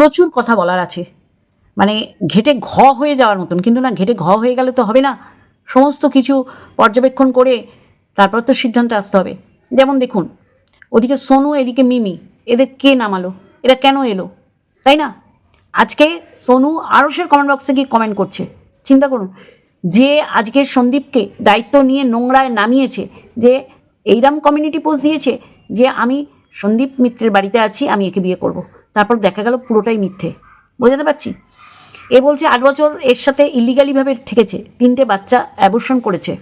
প্রচুর কথা বলার আছে। মানে ঘেটে ঘ হয়ে যাওয়ার মতন, কিন্তু না, ঘেটে ঘ হয়ে গেলে তো হবে না। সমস্ত কিছু পর্যবেক্ষণ করে তারপর তো সিদ্ধান্তে আসতে হবে। যেমন দেখুন, ওদিকে সোনু, এদিকে মিমি, এদের কে নামালো? এরা কেন এলো? তাই না? আজকে সোনু আরসের কমেন্ট বক্সে গিয়ে কমেন্ট করছে। চিন্তা করুন, যে আজকে সন্দীপকে দায়িত্ব নিয়ে নোংরায় নামিয়েছে, যে এইরাম কমিউনিটি পোস্ট দিয়েছে, যে আমি সন্দীপ মিত্রের বাড়িতে আছি, আমি একে বিয়ে করব। তারপর দেখা গেল পুরোটাই মিথ্যে। বোঝাতে পারছি? এ বলছে, আট বছর এর সাথে ইলিগালিভাবে থেকেছে তিনটে বাচ্চা অ্যাবর্শন করেছে,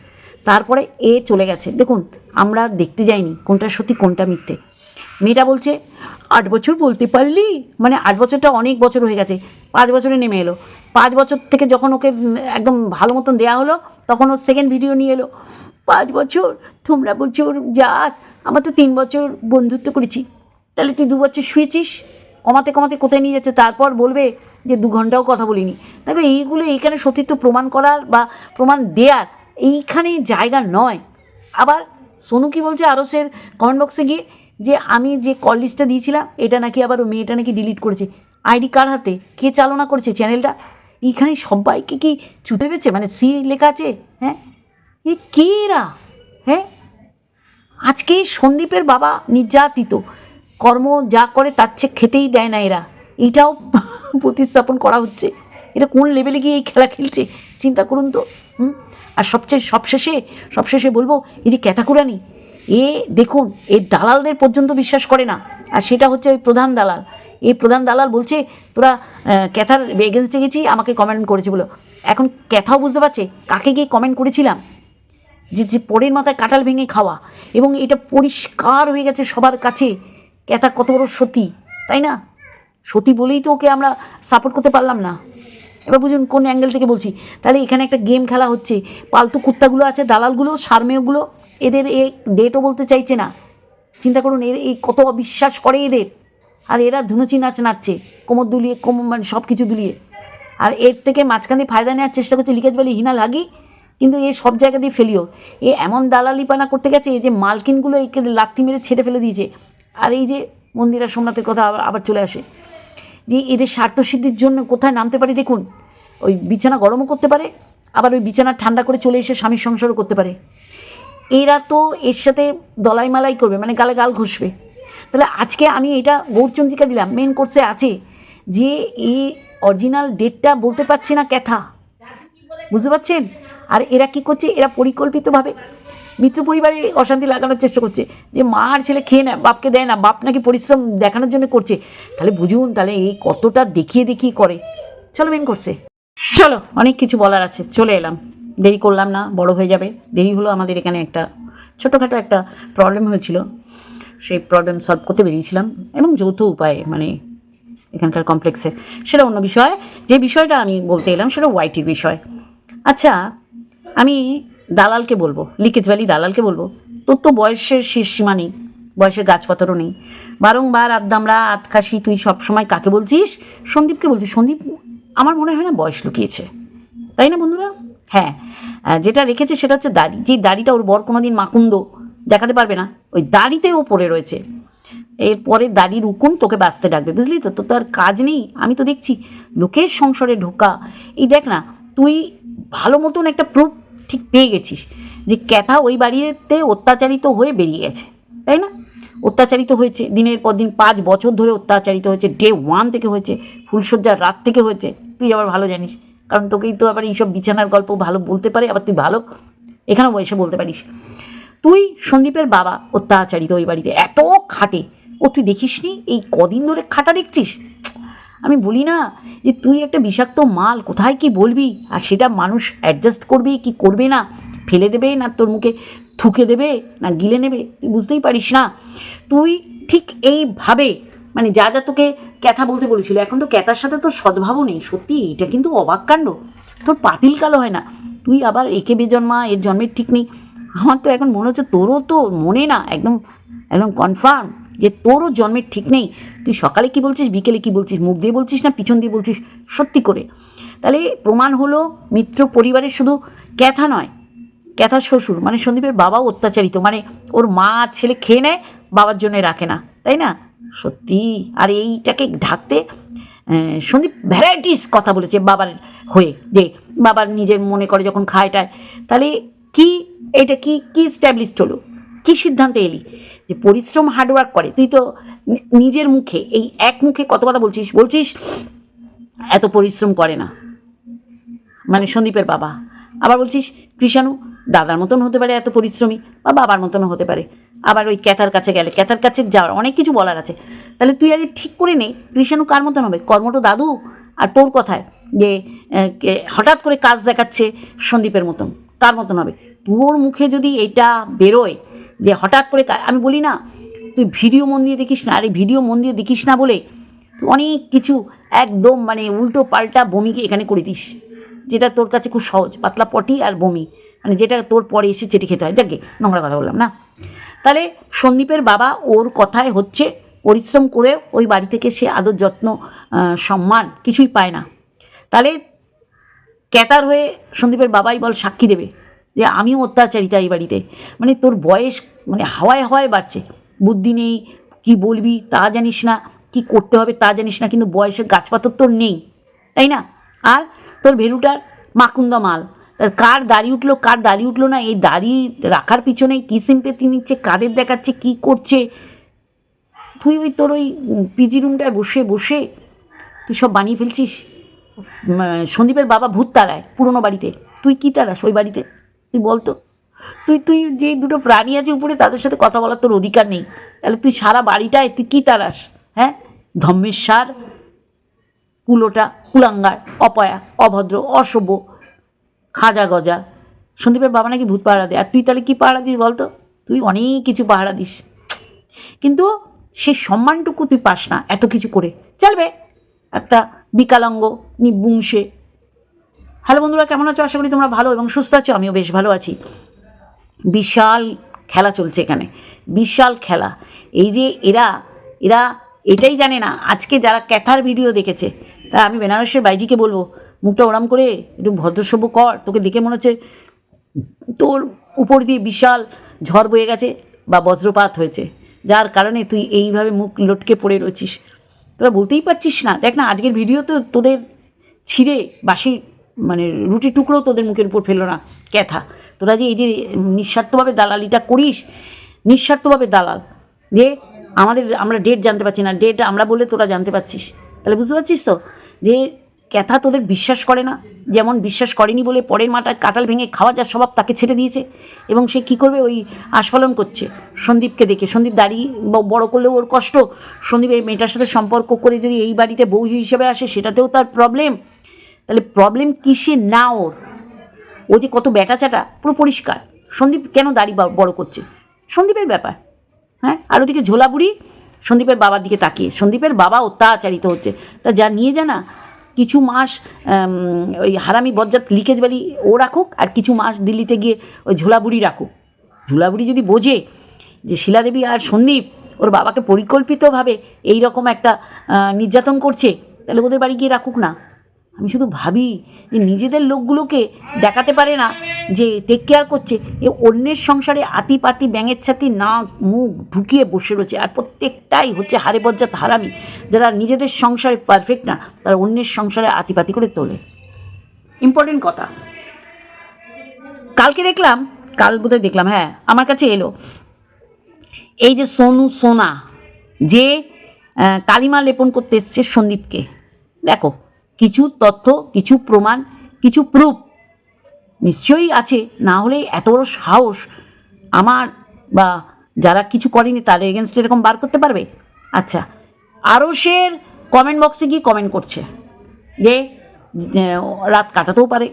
তারপরে এ চলে গেছে। দেখুন, আমরা দেখতে যাইনি কোনটা সত্যি, কোনটা মিথ্যে। মেয়েটা বলছে, আট বছর বলতে পারলি? মানে আট বছরটা অনেক বছর হয়ে গেছে, পাঁচ বছরে নেমে এলো। পাঁচ বছর থেকে যখন ওকে একদম ভালো মতন দেওয়া হলো, তখন ও সেকেন্ড ভিডিও নিয়ে এলো। পাঁচ বছর, তোমরা বলছো ওর জাত, আমার তো তিন বছর বন্ধুত্ব করেছি, তাহলে তুই দু বছর শুয়েছিস? কমাতে কমাতে কোথায় নিয়ে যাচ্ছে, তারপর বলবে যে দু ঘন্টাও কথা বলিনি। তবে এইগুলো এইখানে সতীত্ব প্রমাণ করার বা প্রমাণ দেওয়ার এইখানে জায়গা নয়। আবার সোনু কি বলছে আরসের কমেন্ট বক্সে গিয়ে যে আমি যে কল লিস্টটা দিয়েছিলাম, এটা নাকি আবার মেয়েটা নাকি ডিলিট করেছে। আইডি কার হাতে? কে চালনা করেছে চ্যানেলটা এইখানে সবাইকে কি চুতে পেয়েছে মানে সি লেখা আছে? হ্যাঁ? এ কে এরা? হ্যাঁ? আজকে সন্দীপের বাবা নির্যাতিত। কর্ম যা করে তার চেয়ে খেতেই দেয় না এরা। এইটাও প্রতিস্থাপন করা হচ্ছে। এটা কোন লেভেলে গিয়ে এই খেলা খেলছে? চিন্তা করুন তো, হুম? আর সবচেয়ে, সবশেষে সবশেষে বলব, এই যে ক্যাটাকুরানি, এ দেখুন এই দালালদের পর্যন্ত বিশ্বাস করে না। আর সেটা হচ্ছে ওই প্রধান দালাল। এই প্রধান দালাল বলছে, তোরা ক্যাথার এগেনস্টে গেছি, আমাকে কমেন্ট করেছে বলো। এখন ক্যাথাও বুঝতে পারছে, কাকে গিয়ে কমেন্ট করেছিলাম? যে যে পরের মাথায় কাঁঠাল ভেঙে খাওয়া। এবং এটা পরিষ্কার হয়ে গেছে সবার কাছে। ক্যাথা কত বড় সতী, তাই না? সতী বলেই তো ওকে আমরা সাপোর্ট করতে পারলাম না। এবার বুঝুন কোন অ্যাঙ্গেল থেকে বলছি। তাহলে এখানে একটা গেম খেলা হচ্ছে। পালতু কুত্তাগুলো আছে, দালালগুলো, সারমেয়গুলো, এদের এ ডেটও বলতে চাইছে না। চিন্তা করুন, এর এই কত অবিশ্বাস করে এদের। আর এরা ধুনুচি নাচ নাচছে, কোমর দুলিয়ে কোমর মানে সব কিছু দুলিয়ে। আর এর থেকে মাঝখান দিয়ে ফায়দা নেওয়ার চেষ্টা করছে লিকেজ বলে হিনা, লাগি। কিন্তু এ সব জায়গা দিয়ে ফেলিও এ এমন দালালিপানা করতে গেছে যে মালকিনগুলো একে লাত্তি মেরে ছেড়ে ফেলে দিয়েছে। আর এই যে মন্দিরা সোমনাথের কথা আবার আবার চলে আসে। যে এদের স্বার্থসিদ্ধির জন্য কোথায় নামতে পারে দেখুন। ওই বিছানা গরমও করতে পারে, আবার ওই বিছানা ঠান্ডা করে চলে এসে স্বামীর সংসারও করতে পারে। এরা তো এর সাথে দলাই মালাই করবে মানে গালে গাল ঘষবে। তাহলে আজকে আমি এটা গৌরচন্দ্রিকা দিলাম মেন কোর্সে আছে যে এই অরিজিনাল ডেটটা বলতে পারছে না ক্যাথা। বুঝতে পারছেন? আর এরা কি করছে? এরা পরিকল্পিতভাবে মিত্র পরিবারে অশান্তি লাগানোর চেষ্টা করছে, যে মা আর ছেলে খেয়ে নেয়, বাপকে দেয় না, বাপ নাকি পরিশ্রম দেখানোর জন্য করছে। তাহলে বুঝুন, তাহলে এই কতটা দেখিয়ে দেখিয়ে করে। চলো মেন করছে চলো, অনেক কিছু বলার আছে, চলে এলাম। দেরি করলাম না, বড় হয়ে যাবে। দেরি হলো আমাদের এখানে একটা ছোটোখাটো একটা প্রবলেম হয়েছিল। সেই প্রবলেম সলভ করতে বেরিয়েছিলাম, এবং যৌথ উপায়ে মানে এখানকার কমপ্লেক্সে সেটা অন্য বিষয়। যে বিষয়টা আমি বলতে এলাম, সেটা ওয়াইটির বিষয়। আচ্ছা আমি দালালকে বলব লিকেজ ভ্যালি দালালকে বলব, তোর তো বয়সের শেষ সীমা নেই, বয়সের গাছপাতারও নেই। বারংবার আদ্দামরা আতকাশি তুই সবসময় কাকে বলছিস? সন্দীপকে বলছিস। সন্দীপ আমার মনে হয় না বয়স লুকিয়েছে। তাই না বন্ধুরা? হ্যাঁ যেটা রেখেছে সেটা হচ্ছে দাড়ি। যে দাড়িটা ওর বর কোনোদিন মাকুন্দ দেখাতে পারবে না, ওই দাড়িতে ও পড়ে রয়েছে। এরপরে দাড়ির উকুন তোকে বাঁচতে ডাকবে, বুঝলি তো? তোর তো আর কাজ নেই। আমি তো দেখছি লোকের সংসারে ঢোকা। এই দেখ না, তুই ভালো মতন একটা প্রুফ ঠিক পেয়ে গেছিস যে ক্যাথা ওই বাড়িতে অত্যাচারিত হয়ে বেরিয়ে গেছে, তাই না? অত্যাচারিত হয়েছে, দিনের পর দিন পাঁচ বছর ধরে অত্যাচারিত হয়েছে ডে ওয়ান থেকে হয়েছে ফুলসজ্জার রাত থেকে হয়েছে, তুই আবার ভালো জানিস, কারণ তোকেই তো আবার এইসব বিছানার গল্প ভালো বলতে পারে, আবার তুই ভালো এখানেও এসে বলতে পারিস। তুই সন্দীপের বাবা অত্যাচারিত ওই বাড়িতে, এত খাটে, ও তুই দেখিসনি, এই কদিন ধরে খাটা দেখছিস? আমি বলি না যে তুই একটা বিষাক্ত মাল, কোথায় কি বলবি? আর সেটা মানুষ অ্যাডজাস্ট করবে কি করবে না? ফেলে দেবে না তোর মুখে থুকে দেবে না গিলে নেবে? তুই বুঝতেই পারিস না। তুই ঠিক এইভাবে মানে যা যা তোকে ক্যাথা বলতে বলেছিল, এখন তো ক্যাথার সাথে তোর সদ্ভাবও নেই। সত্যি, এটা কিন্তু অবাক কাণ্ড। তোর পাতিল কালো হয় না। তুই আবার একে বেজন্মা এর জন্মের ঠিক নেই। আমার তো এখন মনে হচ্ছে তোরও তো মনে না, একদম একদম কনফার্ম যে তোরও জন্মের ঠিক নেই। তুই সকালে কি বলছিস, বিকেলে কি বলছিস, মুখ দিয়ে বলছিস না পিছন দিয়ে বলছিস? সত্যি করে। তাহলে প্রমাণ হলো মিত্র পরিবারের শুধু ক্যাথা নয় ক্যাথার শ্বশুর মানে সন্দীপের বাবাও অত্যাচারিত মানে ওর মা ছেলে খেয়ে নেয়, বাবার জন্য রাখে না, তাই না? সত্যি, আর এইটাকে ঢাকতে সন্দীপ ভ্যারাইটিস কথা বলেছে বাবার হয়ে, যে বাবার নিজের মনে করে যখন খায়টায়। তাহলে কি, এটা কি কি স্ট্যাবলিশড হলো? কি সিদ্ধান্তে এলি? যে পরিশ্রম হার্ডওয়ার্ক করে। তুই তো নিজের মুখে, এই এক মুখে কত কথা বলছিস? বলছিস, এত পরিশ্রম করে না। মানে সন্দীপের বাবা। আবার বলছিস, কৃষাণু, দাদার মতন হতে পারে এত পরিশ্রমী, বা বাবার মতনও হতে পারে। আবার ওই ক্যাথার কাছে গেলে, ক্যাথার কাছে যাওয়ার অনেক কিছু বলার আছে। তাহলে তুই আগে ঠিক করে নে, কৃষাণু কার মতন হবে? কর্মঠ দাদু, আর তোর কথায় যে হঠাৎ করে কাজ দেখাচ্ছে সন্দীপের মতন তার মতন হবে? তোর মুখে যদি এটা বেরোয় যে হঠাৎ করে আমি বলি না, তুই ভিডিও মন দিয়ে দেখিস না? আরে, ভিডিও মন দিয়ে দেখিস না বলে তুই অনেক কিছু একদম মানে উল্টো পাল্টা বমিকে এখানে করে দিস, যেটা তোর কাছে খুব সহজ, পাতলা পটি আর বমি। মানে যেটা তোর পরে এসে চেটে খেতে হয়। যাকে নোংরা কথা বললাম, না? তাহলে সন্দীপের বাবা ওর কথায় হচ্ছে, পরিশ্রম করে ওই বাড়ি থেকে সে আদর যত্ন সম্মান কিছুই পায় না। তাহলে ক্যাতার হয়ে সন্দীপের বাবাই বল সাক্ষী দেবে। যে আমিও অত্যাচারিতা এই বাড়িতে। মানে তোর বয়স মানে হাওয়ায় হাওয়ায় বাড়ছে। বুদ্ধি নেই, কি বলবি তা জানিস না, কি করতে হবে তা জানিস না, কিন্তু বয়সের গাছপাতর তোর নেই, তাই না? আর তোর ভেরুটার মাকুন্দা মাল। কার দাড়ি উঠল, কার দাড়ি উঠল না, এই দাড়ি রাখার পিছনে কী সিম্পেতি নিচ্ছে, কাদের দেখাচ্ছে, কি করছে? তুই ওই তোর ওই পিজি রুমটায় বসে বসে তুই সব বানিয়ে ফেলছিস? সন্দীপের বাবা ভূত তাড়ায় পুরনো বাড়িতে। তুই কি তারাস ওই বাড়িতে? তুই বলতো? তুই তুই যে দুটো প্রাণী আছে উপরে, তাদের সাথে কথা বলার তোর অধিকার নেই। তাহলে তুই সারা বাড়িটায়, তুই কি তারাস হ্যাঁ? ধম্মেশ্বর, কুলোটা, কুলাঙ্গার, অপয়া, অভদ্র, অসভ্য, খাজা গজা। সন্দীপের বাবা নাকি ভূত পাহারা দেয়। আর তুই তাহলে কি পাহারা দিস বলতো? তুই অনেক কিছু পাহারা দিস। কিন্তু সে সম্মানটুকু তুই পাস না, এত কিছু করে। চলবে। একটা বিকালাঙ্গ নিবুংসে হ্যালো বন্ধুরা, কেমন আছো? আশা করি তোমরা ভালো এবং সুস্থ আছো। আমিও বেশ ভালো আছি। বিশাল খেলা চলছে এখানে। বিশাল খেলা। এই যে এরা এরা এটাই জানে না, আজকে যারা ক্যাথার ভিডিও দেখেছে, তা আমি বেনারসের বাইজিকে বলব, মুখটা ওরাম করে একটু ভদ্রসভ্য কর, তোকে দেখে মনে হচ্ছে তোর উপর দিয়ে বিশাল ঝড় বয়ে গেছে বা বজ্রপাত হয়েছে। যার কারণে তুই এইভাবে মুখ লটকে পড়ে রয়েছিস। তোরা বলতেই পারছিস না। দেখ না, আজকের ভিডিও তো তোদের ছিঁড়ে বাসি মানে রুটি টুকরো তোদের মুখের উপর ফেলো না। ক্যাথা। তোরা যে এই যে নিঃস্বার্থভাবে দালালিটা করিস, নিঃস্বার্থভাবে দালাল, যে আমাদের আমরা ডেট জানতে পারছি না ডেট আমরা বলে তোরা জানতে পারছিস। তাহলে বুঝতে পারছিস তো? যে ক্যাথা তোদের বিশ্বাস করে না, যেমন বিশ্বাস করেনি বলে পরের মাটায় কাটাল ভেঙে খাওয়া যার স্বভাব তাকে ছেড়ে দিয়েছে এবং সে কী করবে? ওই আস্ফালন করছে। সন্দীপকে দেখে। সন্দীপ দাড়ি বড় করলেও ওর কষ্ট। সন্দীপ এই মেয়েটার সাথে সম্পর্ক করে যদি এই বাড়িতে বউ হিসেবে আসে, সেটাতেও তার প্রবলেম তাহলে প্রবলেম কিসে না ওর? ও যে কত ব্যাটা চাটা পুরো পরিষ্কার। সন্দীপ কেন দাড়ি বড় করছে? সন্দীপের ব্যাপার হ্যাঁ? আর ওদিকে ঝোলা বুড়ি সন্দীপের বাবার দিকে তাকিয়ে। সন্দীপের বাবা অত্যাচারিত হচ্ছে। তা যা নিয়ে জানা কিছু মাস ওই হারামি বজ্জাত লিকেজ বালি ও রাখুক, আর কিছু মাস দিল্লিতে গিয়ে ওই ঝোলা বুড়ি রাখুক। ঝোলা বুড়ি যদি বোঝে যে শিলাদেবী আর সন্দীপ ওর বাবাকে পরিকল্পিতভাবে এই রকম একটা নির্যাতন করছে, তাহলে ওদের বাড়ি গিয়ে রাখুক না। আমি শুধু ভাবি যে নিজেদের লোকগুলোকে দেখাতে পারে না যে টেক কেয়ার করছে। এ অন্যের সংসারে আতি পাতি ব্যাঙের ছাতি নাক মুখ ঢুকিয়ে বসে রয়েছে। আর প্রত্যেকটাই হচ্ছে হারে বজ্জাত হারামি। যারা নিজেদের সংসারে পারফেক্ট না, তারা অন্যের সংসারে আতিপাতি করে তোলে। ইম্পর্টেন্ট কথা। কালকে দেখলাম, কাল বোধহয় দেখলাম হ্যাঁ আমার কাছে এলো। এই যে সোনু সোনা, যে কালিমা লেপন করতে এসছে সন্দীপকে। দেখো কিছু তথ্য, কিছু প্রমাণ, কিছু প্রুফ নিশ্চয়ই আছে। না হলে এত বড় সাহস আমার বা যারা কিছু করেনি তাদের এগেনস্ট এরকম বার করতে পারবে? আচ্ছা আরও আরসের কমেন্ট বক্সে গিয়ে কমেন্ট করছে যে রাত কাটাতেও পারে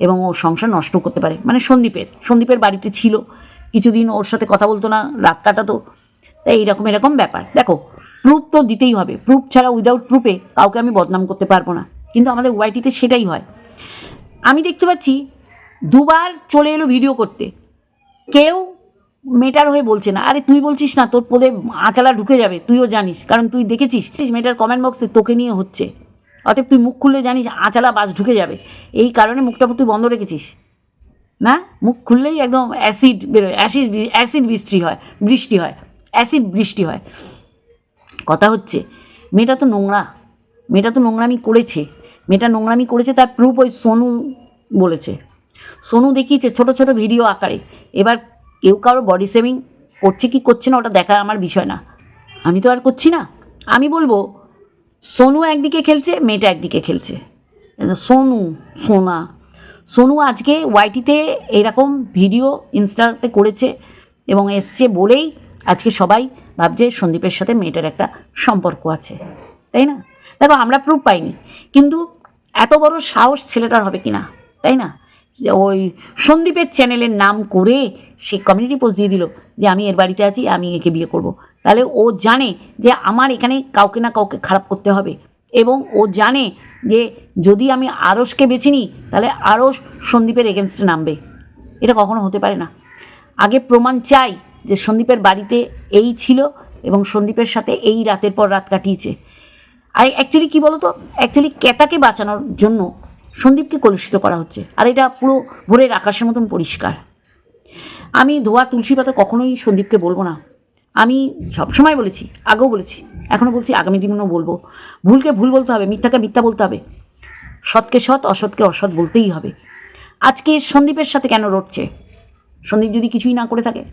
এবং ও সংসার নষ্ট করতে পারে। মানে সন্দীপের সন্দীপের বাড়িতে ছিল। কিছুদিন ওর সাথে কথা বলতো না, রাত কাটাতো। তাই এইরকম এরকম ব্যাপার। দেখো প্রুফ তো দিতেই হবে। প্রুফ ছাড়া উইদাউট প্রুফে কাউকে আমি বদনাম করতে পারব না। কিন্তু আমাদের ওয়াইটিতে সেটাই হয়। আমি দেখতে পাচ্ছি দুবার চলে এলো ভিডিও করতে। কেউ মেটার হয়ে বলছে না। আরে তুই বলছিস না, তোর পদে আঁচালা ঢুকে যাবে, তুইও জানিস। কারণ তুই দেখেছিস মেটার কমেন্ট বক্সে তোকে নিয়ে হচ্ছে। অতএব তুই মুখ খুললে জানিস আঁচালা বাস ঢুকে যাবে। এই কারণে মুখটা তুই বন্ধ রেখেছিস। না? মুখ খুললেই একদম অ্যাসিড বেরোয়। অ্যাসিড অ্যাসিড বৃষ্টি হয় বৃষ্টি হয়। অ্যাসিড বৃষ্টি হয়। কথা হচ্ছে, মেয়েটা তো নোংরা। মেয়েটা তো নোংরামি করেছে। মেয়েটা নোংরামি করেছে, তার প্রুফ ওই সোনু বলেছে। সোনু দেখিয়েছে ছোট ছোট ভিডিও আকারে। এবার কেউ কারও বডি সেভিং করছে কি করছে না, ওটা দেখার আমার বিষয় না। আমি তো আর করছি না। আমি বলব, সোনু একদিকে খেলছে, মেয়েটা একদিকে খেলছে। সোনু, সোনা। সোনু আজকে ওয়াইটিতে এরকম ভিডিও ইনস্টাতে করেছে এবং এসছে বলেই আজকে সবাই ভাবছে সন্দীপের সাথে মেয়েটার একটা সম্পর্ক আছে। তাই না? দেখো, আমরা প্রুফ পাইনি। কিন্তু এত বড় সাহস ছেলেটার হবে কি না তাই না? ওই সন্দীপের চ্যানেলের নাম করে সে কমিউনিটি পোস্ট দিয়ে দিল যে আমি এর বাড়িতে আছি, আমি একে বিয়ে করব। তাহলে ও জানে যে আমার এখানে কাউকে না কাউকে খারাপ করতে হবে এবং ও জানে যে যদি আমি আরসকে বেছে নিই, তাহলে আরস সন্দীপের এগেনস্টে নামবে। এটা কখনো হতে পারে না। আগে প্রমাণ চাই যে সন্দীপের বাড়িতে এই ছিল এবং সন্দীপের সাথে এই রাতের পর রাত কাটিয়েছে। আর অ্যাকচুয়ালি কী বলো তো অ্যাকচুয়ালি ক্যাতাকে বাঁচানোর জন্য সন্দীপকে কলুষিত করা হচ্ছে। আর এটা পুরো ভোরের আকাশের মতন পরিষ্কার। আমি ধোয়া, তুলসী পাতা কখনোই সন্দীপকে বলব না। আমি সবসময় বলেছি, আগেও বলেছি এখনও বলছি, আগামী দিনেও বলব। ভুলকে ভুল বলতে হবে, মিথ্যাকে মিথ্যা বলতে হবে। সৎকে সৎ, অসৎকে অসৎ বলতেই হবে। আজকে সন্দীপের সাথে কেন রটছে সন্দীপ যদি কিছুই না করে থাকে?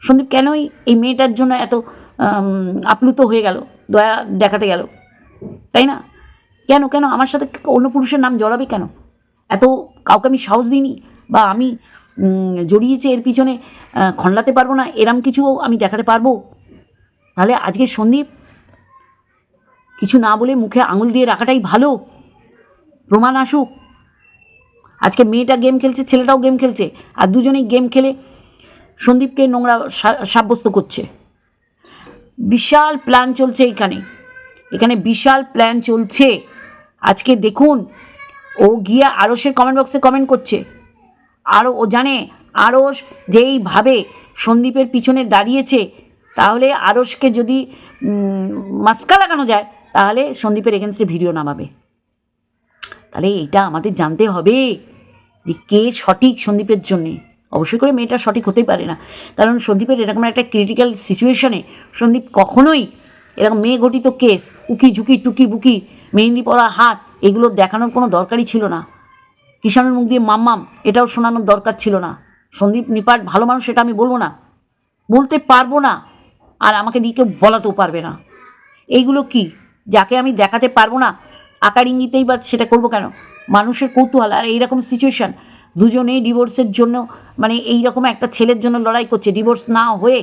সন্দীপ কেনই এই মেয়েটার জন্য এত আপ্লুত হয়ে গেল? দয়া দেখাতে গেল? তাই না? কেন কেন? আমার সাথে অন্য পুরুষের নাম জড়াবে কেন? এত কাউকে আমি সাহস দিইনি বা আমি জড়িয়েছে এর পিছনে খণ্ডাতে পারব না, এরম কিছু আমি দেখাতে পারব? তাহলে আজকে সন্দীপ, কিছু না বলে মুখে আঙুল দিয়ে রাখাটাই ভালো। প্রমাণ আসুক। আজকে মেয়েটা গেম খেলছে, ছেলেটাও গেম খেলছে, আর দুজনেই গেম খেলে সন্দীপকে নোংরা সাব্যস্ত করছে। বিশাল প্ল্যান চলছে এখানে এখানে বিশাল প্ল্যান চলছে। আজকে দেখুন, ও গিয়ে আরসের কমেন্ট বক্সে কমেন্ট করছে। আরও ও জানে আরস যেইভাবে সন্দীপের পিছনে দাঁড়িয়েছে, তাহলে আরসকে যদি মাস্কা লাগানো যায়, তাহলে সন্দীপের এগেনস্টে ভিডিও নামাবে। তাহলে এটা আমাদের জানতে হবে যে কে সঠিক সন্দীপের জন্যে। অবশ্যই করে মেয়েটা সঠিক হতেই পারে না। কারণ সন্দীপের এরকম একটা ক্রিটিক্যাল সিচুয়েশনে সন্দীপ কখনোই এরকম মেয়ে ঘটিত কেস, উকি ঝুঁকি, টুকি বুকি, মেহেন্দি পরা হাত, এগুলো দেখানোর কোনো দরকারই ছিল না। কিষাণের মুখ দিয়ে মাম্মাম এটাও শোনানোর দরকার ছিল না। সন্দীপ নিপাট, ভালো মানুষ সেটা আমি বলব না। বলতে পারব না, আর আমাকে দিয়ে কেউ বলাতেও পারবে না। এইগুলো কি? যাকে আমি দেখাতে পারব না, আকার ইঙ্গিতেই বা সেটা করব কেন? মানুষের কৌতূহল, আর এইরকম সিচুয়েশান দুজনেই ডিভোর্সের জন্য মানে এই রকম একটা ছেলের জন্য লড়াই করছে। ডিভোর্স না হয়ে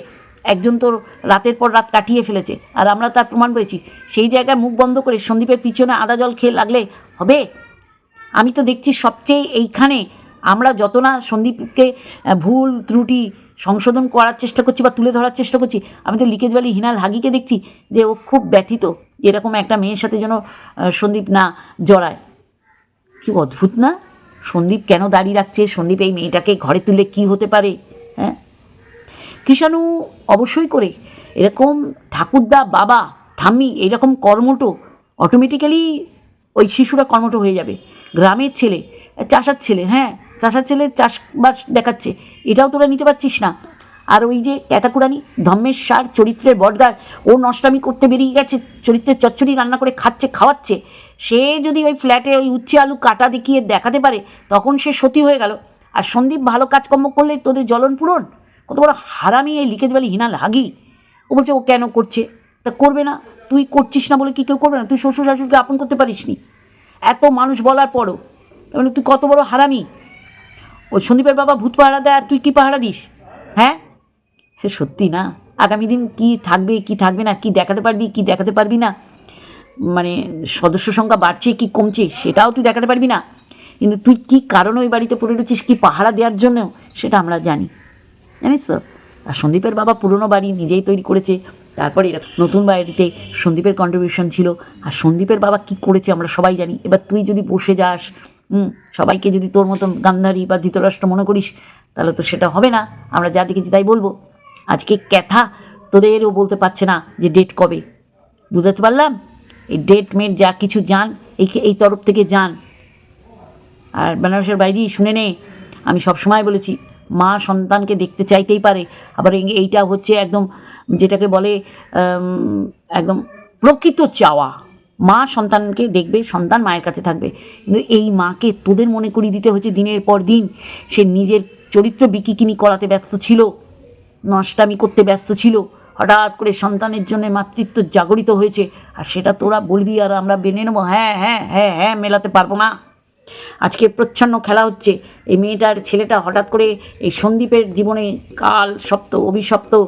একজন তো রাতের পর রাত কাটিয়ে ফেলেছে। আর আমরা তার প্রমাণ পেয়েছি। সেই জায়গায় মুখ বন্ধ করে সন্দীপের পিছনে আদা জল খেয়ে লাগলে হবে? আমি তো দেখছি সবচেয়ে এইখানে আমরা যত না সন্দীপকে ভুল, ত্রুটি সংশোধন করার চেষ্টা করছি বা তুলে ধরার চেষ্টা করছি, আমি তো লিকেজ বালি হিনাল হাগিকে দেখছি যে ও খুব ব্যথিত এরকম একটা মেয়ের সাথে যেন সন্দীপ না জড়ায়। কি অদ্ভুত না? সন্দীপ কেন দাঁড়িয়ে রাখছে? সন্দীপ এই মেয়েটাকে ঘরে তুলে কি হতে পারে? কৃষাণু অবশ্যই করে। এরকম ঠাকুরদা, বাবা, ঠাম্মি এরকম কর্মঠ অটোমেটিক্যালি ওই শিশুরা কর্মঠ হয়ে যাবে। গ্রামের ছেলে, চাষার ছেলে হ্যাঁ চাষার ছেলে চাষবাস দেখাচ্ছে। এটাও তোরা নিতে পারছিস না। আর ওই যে ক্যাতাকুরানি ধম্মের সার, চরিত্রের বটগার ও নষ্টামি করতে বেরিয়ে গেছে, চরিত্রের চচ্চড়ি রান্না করে খাচ্ছে, খাওয়াচ্ছে। সে যদি ওই ফ্ল্যাটে ওই উচ্ছে আলু কাটা দেখিয়ে দেখাতে পারে, তখন সে সতী হয়ে গেল। আর সন্দীপ ভালো কাজকর্ম করলে তোদের জ্বলন পূরণ? কত বড় হারামি এই লিকেজ বালি হিনা লাগি। ও বলছে, ও কেন করছে? তা করবে না। তুই করছিস না বলে কি কেউ করবে না? তুই শ্বশুর শাশুড়িকে আপন করতে পারিস নি এত মানুষ বলার পরও, তার মানে তুই কত বড় হারামি। ও সন্দীপের বাবা ভূত পাহারা দেয়, আর তুই কি পাহারা দিস? হ্যাঁ? সে সত্যি না। আগামী দিন কি থাকবে কি থাকবে না, কি দেখাতে পারবি, কি দেখাতে পারবি না? মানে সদস্য সংখ্যা বাড়ছে কি কমছে, সেটাও তুই দেখাতে পারবি না। কিন্তু তুই কি কারণে ওই বাড়িতে পড়ে রয়েছিস, কি পাহারা দেওয়ার জন্য সেটা আমরা জানি। জানিস তো? আর সন্দীপের বাবা পুরনো বাড়ি নিজেই তৈরি করেছে। তারপরে নতুন বাড়িতে সন্দীপের কন্ট্রিবিউশন ছিল। আর সন্দীপের বাবা কি করেছে আমরা সবাই জানি। এবার তুই যদি বসে যাস হুম, সবাইকে যদি তোর মতন গান্ধারী বা ধৃতরাষ্ট্র মনে করিস তাহলে তো সেটা হবে না। আমরা যা দেখেছি তাই বলব। আজকে ক্যাথা তোদেরও বলতে পারছে না যে ডেট কবে। বুঝাতে পারলাম? এই ডেট মেট যা কিছু জান এই এই তরফ থেকে যান আর বেনারসের বাইজি শুনে নে। আমি সবসময় বলেছি মা সন্তানকে দেখতে চাইতেই পারে। আবার এইটা হচ্ছে একদম যেটাকে বলে একদম প্রকৃত চাওয়া। মা সন্তানকে দেখবে, সন্তান মায়ের কাছে থাকবে। কিন্তু এই মাকে তোদের মনে করিয়ে দিতে হচ্ছে দিনের পর দিন। সে নিজের চরিত্র বিকিকিনি করাতে ব্যস্ত ছিল, নষ্টামি করতে ব্যস্ত ছিল। হঠাৎ করে সন্তানের জন্য মাতৃত্ব জাগরিত হয়েছে। আর সেটা তোরা বলবি আর আমরা বেনে নেব। হ্যাঁ হ্যাঁ হ্যাঁ হ্যাঁ মেলাতে পারব না। আজকে প্রচ্ছন্ন খেলা হচ্ছে। এই মেয়েটার ছেলেটা হঠাৎ করে এই সন্দীপের জীবনে কাল সপ্ত, অভিশপ্ত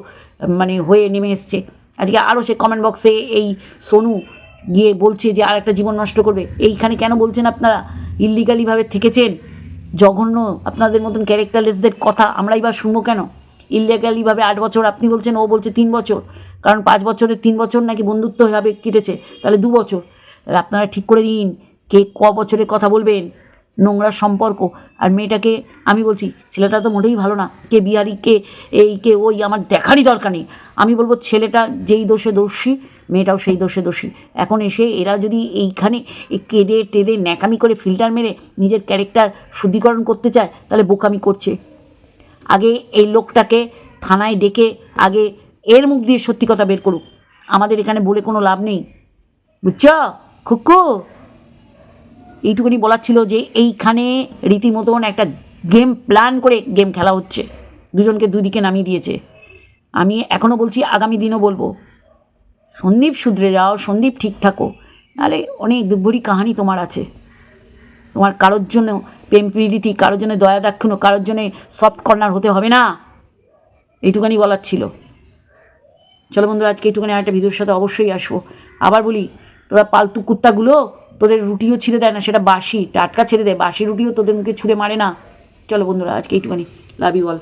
মানে হয়ে নেমে এসছে। আজকে আরও সে কমেন্ট বক্সে এই সোনু গিয়ে বলছে যে আর একটা জীবন নষ্ট করবে। এইখানে কেন বলছেন আপনারা? ইল্লিগালিভাবে থেকেছেন? জঘন্য আপনাদের মতন ক্যারেক্টারলেসদের কথা আমরাই বা শুনব কেন? ইলিগালিভাবে আট বছর আপনি বলছেন, ও বলছে তিন বছর। কারণ পাঁচ বছরের তিন বছর নাকি বন্ধুত্ব হবে, কেটেছে। তাহলে দু বছর। তাহলে আপনারা ঠিক করে দিন। কে ক বছরের কথা বলবেন? নোংরা সম্পর্ক। আর মেয়েটাকে আমি বলছি, ছেলেটা তো মোটেই ভালো না। কে বিহারি, কে এই, কে ওই, আমার দেখারই দরকার নেই। আমি বলব, ছেলেটা যেই দোষে দোষী, মেয়েটাও সেই দোষে দোষী। এখন এসে এরা যদি এইখানে এই কেঁদে টেদে ন্যাকামি করে ফিল্টার মেরে নিজের ক্যারেক্টার শুদ্ধিকরণ করতে চায়, তাহলে বোকামি করছে। আগে এই লোকটাকে থানায় ডেকে আগে এর মুখ দিয়ে সত্যি কথা বের করুক। আমাদের এখানে বলে কোনো লাভ নেই। বুঝছ? খুকু এইটুকুনি বলার ছিল যে এইখানে রীতিমতন একটা গেম প্ল্যান করে গেম খেলা হচ্ছে। দুজনকে দুদিকে নামিয়ে দিয়েছে। আমি এখনও বলছি, আগামী দিনও বলব। সন্দীপ শুধরে যাও, সন্দীপ ঠিক থাকো। নাহলে অনেক দুর্ভরি কাহানি তোমার আছে। তোমার কারোর জন্য প্রেম প্রীতি, কারোর জন্য দয়া দাক্ষিণ্য, কারোর জন্য সফট কর্নার হতে হবে না। এইটুখানি বলার ছিল। চলো বন্ধু আজকে এইটুখানি একটা ভিডিওর সাথে অবশ্যই আসব। আবার বলি, তোরা পালতু কুত্তাগুলো তোদের রুটিও ছিঁড়ে দেয় না, সেটা বাসি টাটকা ছেড়ে দেয় বাসি রুটিও তোদের মুখে ছুঁড়ে মারে না। চলো বন্ধুরা, আজকে একটুখানি লাভ ইউ অল